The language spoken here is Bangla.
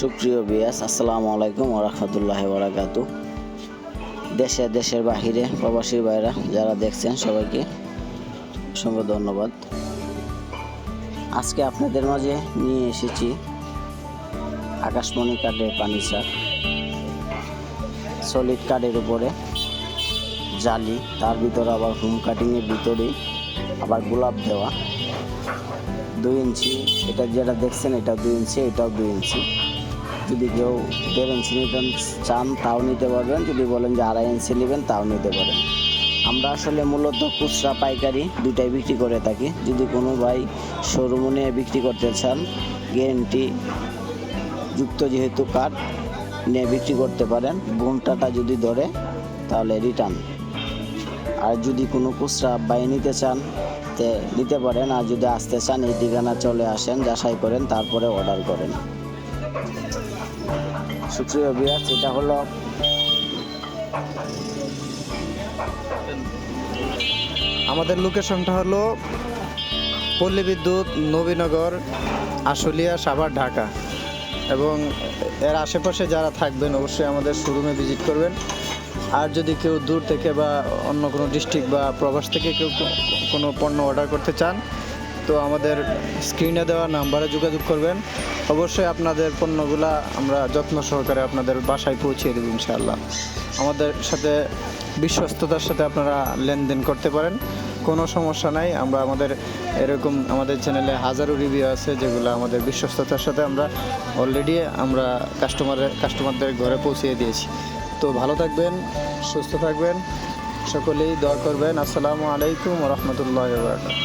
সুপ্রিয় বিয়াস আসসালামু আলাইকুম ওরহমতুল্লাহ বারাকাতু দেশে, দেশের বাহিরে প্রবাসী বাইরা যারা দেখছেন সবাইকে অসংখ্য ধন্যবাদ। আজকে আপনাদের মাঝে নিয়ে এসেছি আকাশমণি কাঠের পানি শাক সলিড কাঠের উপরে জালি, তার ভিতরে আবার হোম কাটিংয়ের ভিতরেই আবার গোলাপ দেওয়া। দুই ইঞ্চি, এটা যেটা দেখছেন এটা দুই ইঞ্চি, এটাও দুই ইঞ্চি। যদি কেউ দেড় ইঞ্চি চান, তাও নিতে পারবেন। যদি বলেন যে আড়াই ইঞ্চি নেবেন, তাও নিতে পারেন। আমরা আসলে মূলত খুচরা পাইকারি দুটাই বিক্রি করে থাকি। যদি কোনো ভাই শোরুমে নিয়ে বিক্রি করতে চান গ্যারেন্টি যুক্ত যেহেতু কাঠ নিয়ে বিক্রি করতে পারেন। ঘন্টাটা যদি ধরে, তাহলে রিটার্ন আর যদি কোনো খুচরা বাই নিতে চান, তে নিতে পারেন। আর যদি আসতে চান, এই ঠিকানা চলে আসেন, যাচাই করেন, তারপরে অর্ডার করেন। সুপ্রিয় বিয়াস এটা হলো আমাদের লোকেশনটা হলো পল্লী বিদ্যুৎ, নবীনগর, আশুলিয়া, সাভার, ঢাকা। এবং এর আশেপাশে যারা থাকবেন, অবশ্যই আমাদের শোরুমে ভিজিট করবেন। আর যদি কেউ দূর থেকে বা অন্য কোনো ডিস্ট্রিক্ট বা প্রবাস থেকে কেউ কোনো পণ্য অর্ডার করতে চান তো আমাদের স্ক্রিনে দেওয়া নাম্বারে যোগাযোগ করবেন। অবশ্যই আপনাদের পণ্যগুলা আমরা যত্ন সহকারে আপনাদের বাসায় পৌঁছে দেবো ইনশাআল্লাহ। আমাদের সাথে বিশ্বস্ততার সাথে আপনারা লেনদেন করতে পারেন। কোনো সমস্যা নাই, আমরা আমাদের এরকম আমাদের চ্যানেলে হাজারো রিভিউ আছে যেগুলো আমাদের বিশ্বস্ততার সাথে আমরা অলরেডি আমরা কাস্টমারের কাস্টমারদের ঘরে পৌঁছিয়ে দিয়েছি। তো ভালো থাকবেন, সুস্থ থাকবেন, সকলেই দোয়া করবেন। আসসালামু আলাইকুম রহমতুল্লাহ বারকাত